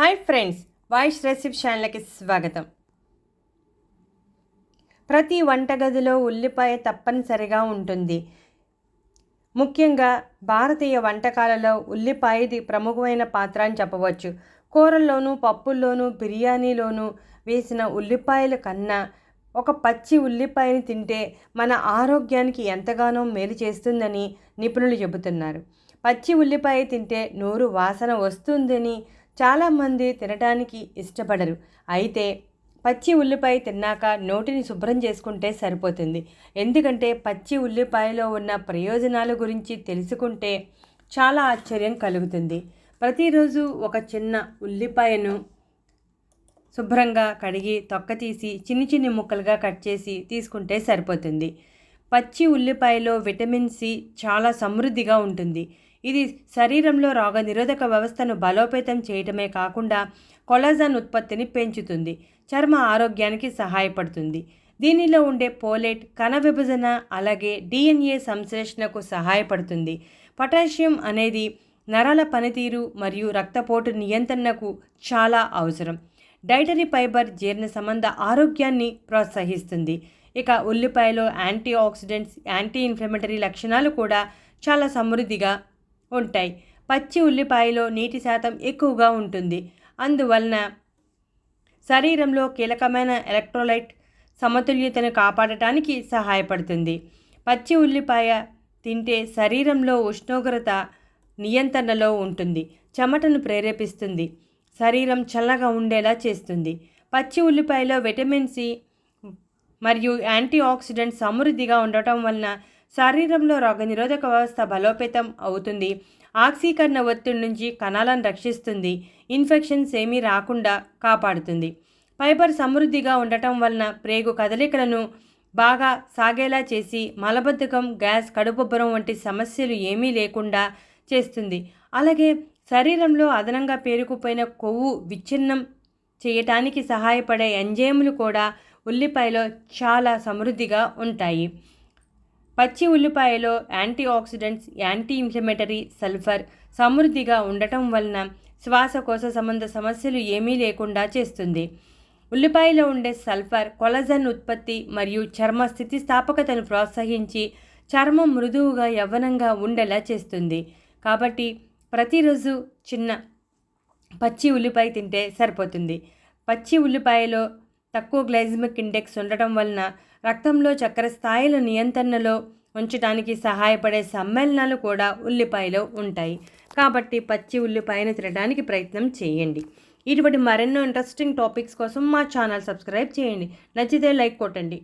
Hi friends voice recipe ఛానల్కి స్వాగతం. ప్రతి వంటగదిలో ఉల్లిపాయ తప్పనిసరిగా ఉంటుంది. ముఖ్యంగా భారతీయ వంటకాలలో ఉల్లిపాయది ప్రముఖమైన పాత్ర అని చెప్పవచ్చు. కూరల్లోనూ పప్పుల్లోనూ బిర్యానీలోనూ వేసిన ఉల్లిపాయల కన్నా ఒక పచ్చి ఉల్లిపాయని తింటే మన ఆరోగ్యానికి ఎంతగానో మేలు చేస్తుందని నిపుణులు చెబుతున్నారు. పచ్చి ఉల్లిపాయ తింటే నోరు వాసన వస్తుందని చాలామంది తినడానికి ఇష్టపడరు. అయితే పచ్చి ఉల్లిపాయ తిన్నాక నోటిని శుభ్రం చేసుకుంటే సరిపోతుంది. ఎందుకంటే పచ్చి ఉల్లిపాయలో ఉన్న ప్రయోజనాల గురించి తెలుసుకుంటే చాలా ఆశ్చర్యం కలుగుతుంది. ప్రతిరోజు ఒక చిన్న ఉల్లిపాయను శుభ్రంగా కడిగి తొక్క తీసి చిన్ని చిన్ని ముక్కలుగా కట్ చేసి తీసుకుంటే సరిపోతుంది. పచ్చి ఉల్లిపాయలో విటమిన్ సి చాలా సమృద్ధిగా ఉంటుంది. ఇది శరీరంలో రోగ నిరోధక వ్యవస్థను బలోపేతం చేయటమే కాకుండా కొలాజన్ ఉత్పత్తిని పెంచుతుంది చర్మ ఆరోగ్యానికి సహాయపడుతుంది. దీనిలో ఉండే పోలేట్ కణ విభజన అలాగే డిఎన్ఏ సంశ్లేషణకు సహాయపడుతుంది. పొటాషియం అనేది నరాల పనితీరు మరియు రక్తపోటు నియంత్రణకు చాలా అవసరం. డైటరీ ఫైబర్ జీర్ణ సంబంధ ఆరోగ్యాన్ని ప్రోత్సహిస్తుంది. ఇక ఉల్లిపాయలో యాంటీ ఆక్సిడెంట్స్ యాంటీ ఇన్ఫ్లమేటరీ లక్షణాలు కూడా చాలా సమృద్ధిగా ఉంటాయి. పచ్చి ఉల్లిపాయలో నీటి శాతం ఎక్కువగా ఉంటుంది. అందువలన శరీరంలో కీలకమైన ఎలక్ట్రోలైట్ సమతుల్యతను కాపాడటానికి సహాయపడుతుంది. పచ్చి ఉల్లిపాయ తింటే శరీరంలో ఉష్ణోగ్రత నియంత్రణలో ఉంటుంది. చెమటను ప్రేరేపిస్తుంది. శరీరం చల్లగా ఉండేలా చేస్తుంది. పచ్చి ఉల్లిపాయలో విటమిన్ సి మరియు యాంటీ ఆక్సిడెంట్ సమృద్ధిగా ఉండటం వలన శరీరంలో రోగనిరోధక వ్యవస్థ బలోపేతం అవుతుంది. ఆక్సీకరణ ఒత్తిడి నుంచి కణాలను రక్షిస్తుంది. ఇన్ఫెక్షన్స్ ఏమీ రాకుండా కాపాడుతుంది. ఫైబర్ సమృద్ధిగా ఉండటం వలన ప్రేగు కదలికలను బాగా సాగేలా చేసి మలబద్ధకం గ్యాస్ కడుపుబ్బరం వంటి సమస్యలు ఏమీ లేకుండా చేస్తుంది. అలాగే శరీరంలో అదనంగా పేరుకుపోయిన కొవ్వు విచ్ఛిన్నం చేయటానికి సహాయపడే ఎంజైములు కూడా ఉల్లిపాయలో చాలా సమృద్ధిగా ఉంటాయి. పచ్చి ఉల్లిపాయలో anti oxidants anti inflammatory sulphur సమృద్ధిగా ఉండటం వలన శ్వాసకోశ సంబంధ సమస్యలు ఏమీ లేకుండా చేస్తుంది. ఉల్లిపాయలో ఉండే సల్ఫర్ కొలజన్ ఉత్పత్తి మరియు చర్మ స్థితిస్థాపకతను ప్రోత్సహించి చర్మం మృదువుగా యవ్వనంగా ఉండేలా చేస్తుంది. కాబట్టి ప్రతిరోజు చిన్న పచ్చి ఉల్లిపాయ తింటే సరిపోతుంది. పచ్చి ఉల్లిపాయలో తక్కువ గ్లైజమిక్ ఇండెక్స్ ఉండటం వలన రక్తంలో చక్కెర స్థాయిల నియంత్రణలో ఉంచడానికి సహాయపడే సమ్మేళనాలు కూడా ఉల్లిపాయలో ఉంటాయి. కాబట్టి పచ్చి ఉల్లిపాయను తినడానికి ప్రయత్నం చేయండి. ఇటువంటి మరెన్నో ఇంట్రెస్టింగ్ టాపిక్స్ కోసం మా ఛానల్ సబ్స్క్రైబ్ చేయండి. నచ్చితే లైక్ కొట్టండి.